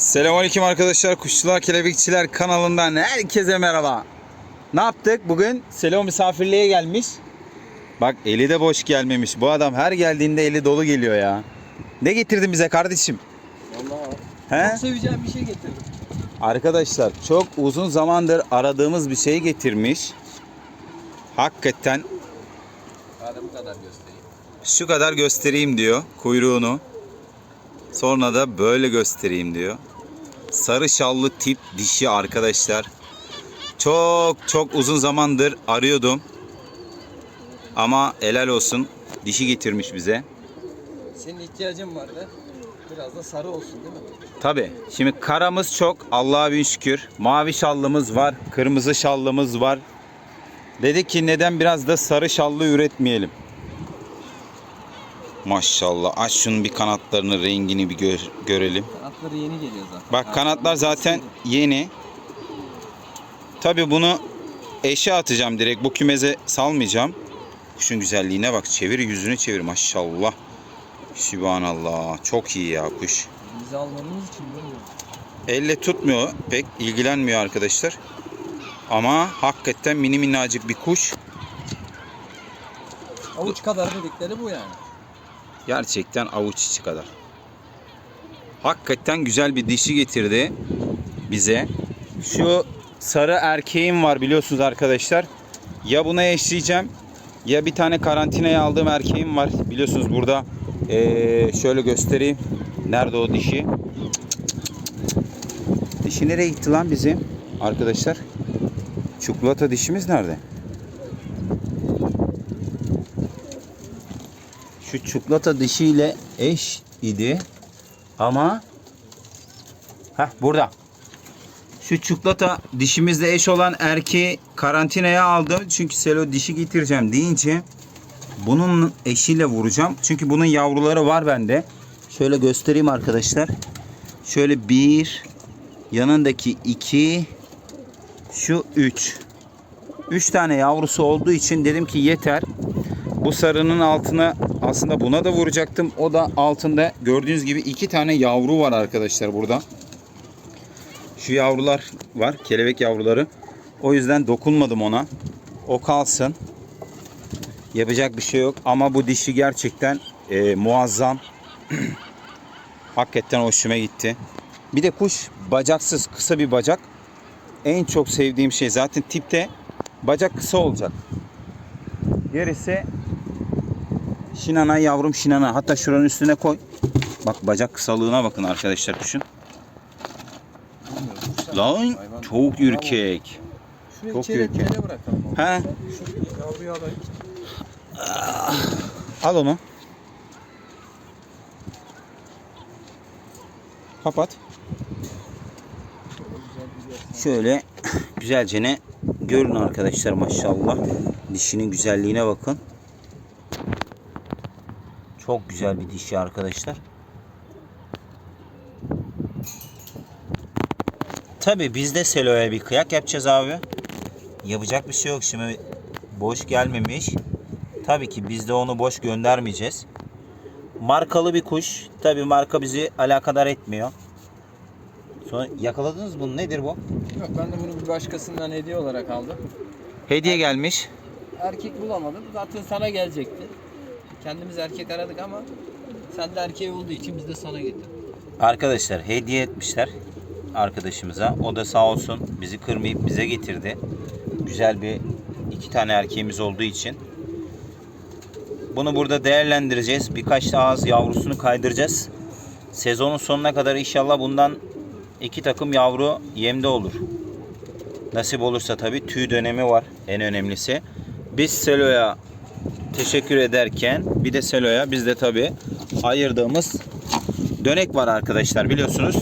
Selamünaleyküm arkadaşlar. Kuşçular Kelebekçiler kanalından herkese merhaba. Ne yaptık? Bugün Selo misafirliğe gelmiş. Bak eli de boş gelmemiş. Bu adam her geldiğinde eli dolu geliyor ya. Ne getirdin bize kardeşim? Vallahi He? çok seveceğim bir şey getirdim. Arkadaşlar çok uzun zamandır aradığımız bir şey getirmiş. Hakikaten Hadi bu kadar göstereyim. şu kadar göstereyim diyor kuyruğunu. Sonra da böyle göstereyim diyor. Sarı şallı tip dişi arkadaşlar. Çok çok uzun zamandır arıyordum. Ama helal olsun dişi getirmiş bize. Senin ihtiyacın vardı. Biraz da sarı olsun değil mi? Tabi şimdi karamız çok Allah'a bin şükür. Mavi şallımız var, kırmızı şallımız var. Dedik ki neden biraz da sarı şallı üretmeyelim. Maşallah aç şunun bir kanatlarını rengini bir gör- görelim. Kanatları yeni geliyor zaten. Bak kanatlar zaten yeni. Tabi bunu eşe atacağım direkt. Bu kümeze salmayacağım. Kuşun güzelliğine bak. Çevir yüzünü çevir maşallah. Sübhanallah. Çok iyi ya kuş. Bizi almamız için bilmiyorum. Elle tutmuyor. Pek ilgilenmiyor arkadaşlar. Ama hakikaten mini minnacık bir kuş. Avuç kadar dedikleri bu yani. Gerçekten avuç içi kadar. Hakikaten güzel bir dişi getirdi bize. Şu sarı erkeğim var biliyorsunuz arkadaşlar. Ya buna eşleyeceğim ya bir tane karantinaya aldığım erkeğim var. Biliyorsunuz burada Ee, şöyle göstereyim. Nerede o dişi? Dişi nereye gitti lan bizim? Arkadaşlar. Çikolata dişimiz nerede? Şu çikolata dişiyle eş idi. Ama Heh burada. Şu çikolata dişimizle eş olan erkeği karantinaya aldım. Çünkü Selo dişi getireceğim deyince bunun eşiyle vuracağım. Çünkü bunun yavruları var bende. Şöyle göstereyim arkadaşlar. Şöyle bir yanındaki iki şu üç. Üç tane yavrusu olduğu için dedim ki yeter. Bu sarının altına aslında buna da vuracaktım. O da altında gördüğünüz gibi iki tane yavru var arkadaşlar burada. Şu yavrular var. Kelebek yavruları. O yüzden dokunmadım ona. O kalsın. Yapacak bir şey yok. Ama bu dişi gerçekten e, muazzam. Hakikaten hoşuma gitti. Bir de kuş bacaksız. Kısa bir bacak. En çok sevdiğim şey zaten tipte bacak kısa olacak. Gerisi Şinana yavrum şinana. Hatta şuranın üstüne koy. Bak bacak kısalığına bakın arkadaşlar kuşun. Lan çok ürkek. Şuraya Çok onu. He. Al onu. Kapat. Şöyle güzelce ne görün arkadaşlar maşallah. Dişinin güzelliğine bakın. Çok güzel bir dişi arkadaşlar. Tabi biz de Selo'ya bir kıyak yapacağız abi. Yapacak bir şey yok şimdi boş gelmemiş. Tabii ki biz de onu boş göndermeyeceğiz. Markalı bir kuş. Tabii marka bizi alakadar etmiyor. Sonra yakaladınız bunu nedir bu? Yok ben de bunu bir başkasından hediye olarak aldım. Hediye gelmiş. Erkek bulamadım. Zaten sana gelecekti. Kendimiz erkek aradık ama sen de erkeği olduğu için biz de sana getirdik. Arkadaşlar hediye etmişler arkadaşımıza. O da sağ olsun bizi kırmayıp bize getirdi. Güzel bir iki tane erkeğimiz olduğu için. Bunu burada değerlendireceğiz. Birkaç ağız yavrusunu kaydıracağız. Sezonun sonuna kadar inşallah bundan iki takım yavru yemde olur. Nasip olursa tabii tüy dönemi var en önemlisi. Biz Selo'ya teşekkür ederken bir de Selo'ya biz de tabii ayırdığımız dönek var arkadaşlar biliyorsunuz.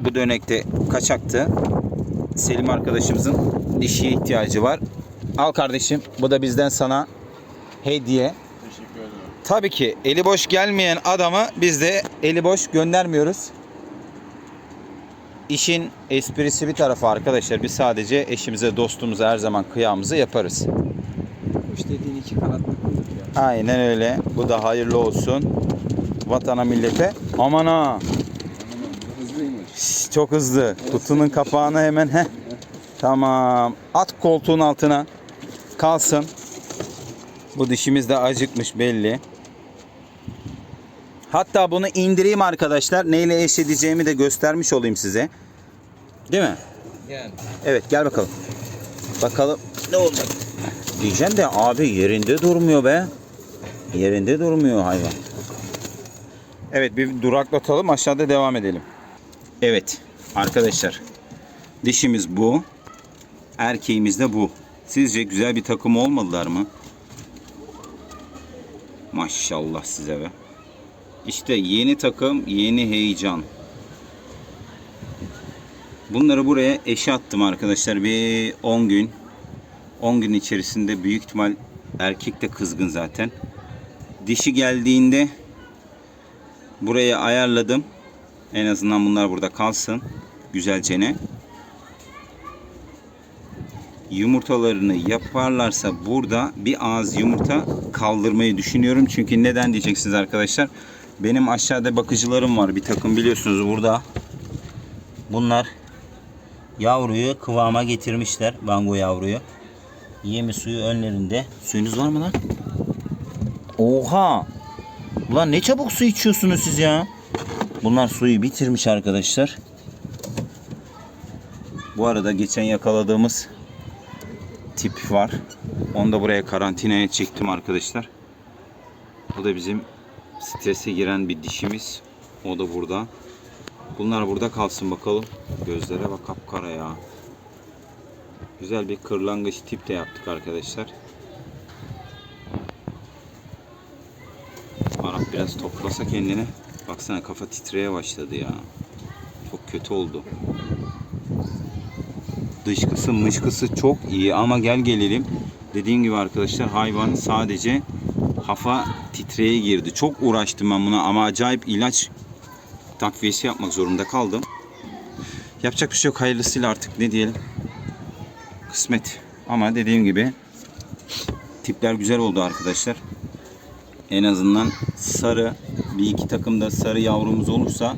Bu dönekte kaçaktı. Selim arkadaşımızın dişiye ihtiyacı var. Al kardeşim bu da bizden sana hediye. Teşekkür ederim. Tabii ki eli boş gelmeyen adamı biz de eli boş göndermiyoruz. İşin esprisi bir tarafa arkadaşlar. Biz sadece eşimize, dostumuza her zaman kıyamızı yaparız. Kuş dediğin iki kanatlı kuyruk ya. Aynen öyle. Bu da hayırlı olsun. Vatana millete. Aman ha. Şş, Çok hızlı. Kutunun kapağını hemen heh. Tamam. At koltuğun altına. Kalsın. Bu dişimiz de acıkmış belli. Hatta bunu indireyim arkadaşlar. Neyle eş edeceğimi de göstermiş olayım size. Değil mi? Yani. Evet gel bakalım. Bakalım ne olacak. Diyeceğim de abi yerinde durmuyor be. Yerinde durmuyor hayvan. Evet bir duraklatalım aşağıda devam edelim. Evet arkadaşlar. Dişimiz bu. Erkeğimiz de bu. Sizce güzel bir takım olmadılar mı? Maşallah size be. İşte yeni takım, yeni heyecan. Bunları buraya eşe attım arkadaşlar. Bir 10 gün. 10 gün içerisinde büyük ihtimal erkek de kızgın zaten. Dişi geldiğinde buraya ayarladım. En azından bunlar burada kalsın. Güzelcene. Yumurtalarını yaparlarsa burada bir ağız yumurta kaldırmayı düşünüyorum. Çünkü neden diyeceksiniz arkadaşlar. Benim aşağıda bakıcılarım var. Bir takım biliyorsunuz burada. Bunlar yavruyu kıvama getirmişler. Bango yavruyu. Yemi suyu önlerinde. Suyunuz var mı lan? Oha! Ulan ne çabuk su içiyorsunuz siz ya. Bunlar suyu bitirmiş arkadaşlar. Bu arada geçen yakaladığımız tip var. Onu da buraya karantinaya çektim arkadaşlar. O da bizim strese giren bir dişimiz. O da burada. Bunlar burada kalsın bakalım. Gözlere bak kapkara ya. Güzel bir kırlangıç tip de yaptık arkadaşlar. Arap biraz toplasa kendini. Baksana kafa titreye başladı ya. Çok kötü oldu. Dışkısı mışkısı çok iyi ama gel gelelim. Dediğim gibi arkadaşlar hayvan sadece hafa titreye girdi. Çok uğraştım ben buna ama acayip ilaç takviyesi yapmak zorunda kaldım. Yapacak bir şey yok. Hayırlısıyla artık ne diyelim. Kısmet. Ama dediğim gibi tipler güzel oldu arkadaşlar. En azından sarı bir iki takımda sarı yavrumuz olursa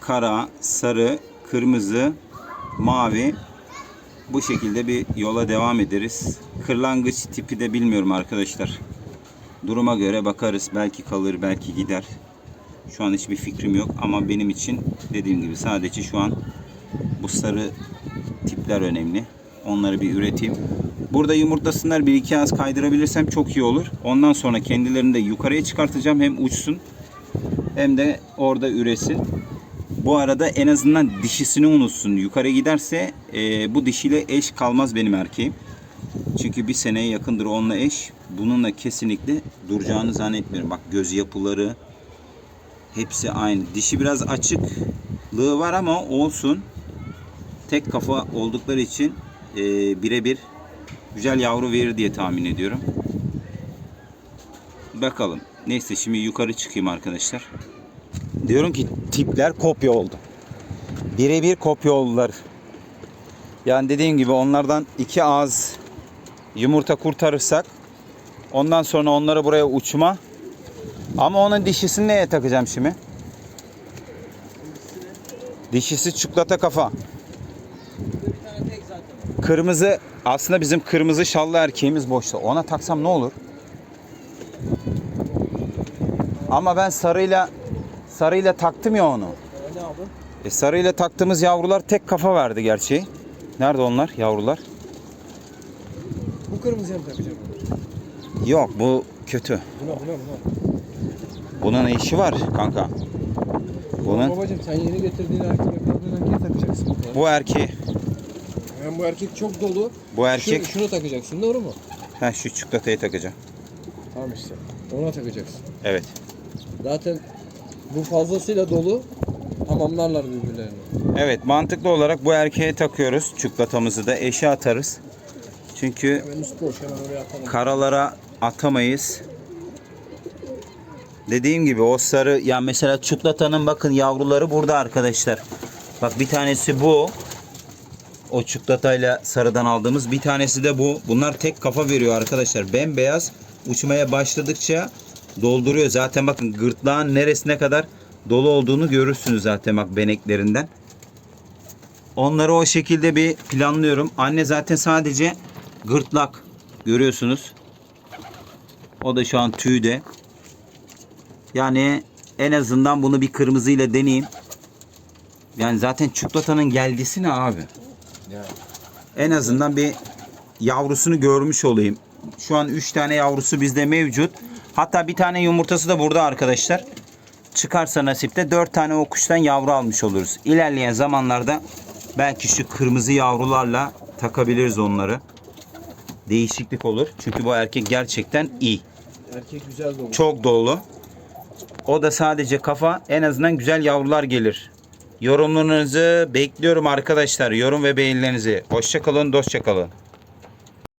kara, sarı, kırmızı, mavi bu şekilde bir yola devam ederiz. Kırlangıç tipi de bilmiyorum arkadaşlar. Duruma göre bakarız. Belki kalır, belki gider. Şu an hiçbir fikrim yok ama benim için dediğim gibi sadece şu an bu sarı tipler önemli. Onları bir üreteyim. Burada yumurtlasınlar bir iki az kaydırabilirsem çok iyi olur. Ondan sonra kendilerini de yukarıya çıkartacağım. Hem uçsun hem de orada üresin. Bu arada en azından dişisini unutsun. Yukarı giderse e, bu dişiyle eş kalmaz benim erkeğim. Çünkü bir seneye yakındır onunla eş. Bununla kesinlikle duracağını zannetmiyorum. Bak göz yapıları, Hepsi aynı. Dişi biraz açıklığı var ama olsun. Tek kafa oldukları için e, birebir güzel yavru verir diye tahmin ediyorum. Bakalım. Neyse şimdi yukarı çıkayım arkadaşlar. Diyorum ki tipler kopya oldu. Birebir kopya oldular. Yani dediğim gibi onlardan iki ağız yumurta kurtarırsak ondan sonra onları buraya uçma ama onun dişisini neye takacağım şimdi? Dişisi çikolata kafa. Bir tane tek zaten. Kırmızı aslında bizim kırmızı şallı erkeğimiz boşta. Ona taksam ne olur? Ama ben sarıyla sarıyla taktım ya onu. Öyle abi. E sarıyla taktığımız yavrular tek kafa verdi gerçi. Nerede onlar yavrular? Bu kırmızıya mı takacağım? Yok bu kötü. Buna buna buna. Bunun ne işi var kanka? Bunun Babacım sen yeni getirdiğin erkeği yakaladığın erkeği takacaksın. bu erkeği Yani bu erkek çok dolu. bu erkek Şunu, şunu takacaksın doğru mu? ha şu çikolatayı takacağım. Tamam işte. Ona takacaksın. Evet. Zaten bu fazlasıyla dolu. Tamamlarlar birbirlerini. Evet mantıklı olarak bu erkeğe takıyoruz. Çiklatamızı da eşe atarız. Çünkü karalara atamayız. Dediğim gibi o sarı ya mesela çiklatanın bakın yavruları burada arkadaşlar. Bak bir tanesi bu. O çiklatayla sarıdan aldığımız bir tanesi de bu. Bunlar tek kafa veriyor arkadaşlar. Bembeyaz uçmaya başladıkça dolduruyor. Zaten bakın gırtlağın neresine kadar dolu olduğunu görürsünüz zaten bak beneklerinden. Onları o şekilde bir planlıyorum. Anne zaten sadece gırtlak görüyorsunuz. O da şu an tüyde. Yani en azından bunu bir kırmızıyla deneyeyim. Yani zaten çikolatanın geldisi ne abi? En azından bir yavrusunu görmüş olayım. Şu an 3 tane yavrusu bizde mevcut. Hatta bir tane yumurtası da burada arkadaşlar. Çıkarsa nasipte 4 tane o kuştan yavru almış oluruz. İlerleyen zamanlarda belki şu kırmızı yavrularla takabiliriz onları. Değişiklik olur. Çünkü bu erkek gerçekten iyi. Erkek güzel dolu. Çok dolu. O da sadece kafa. En azından güzel yavrular gelir. Yorumlarınızı bekliyorum arkadaşlar. Yorum ve beğenilerinizi. Hoşçakalın, dostça kalın.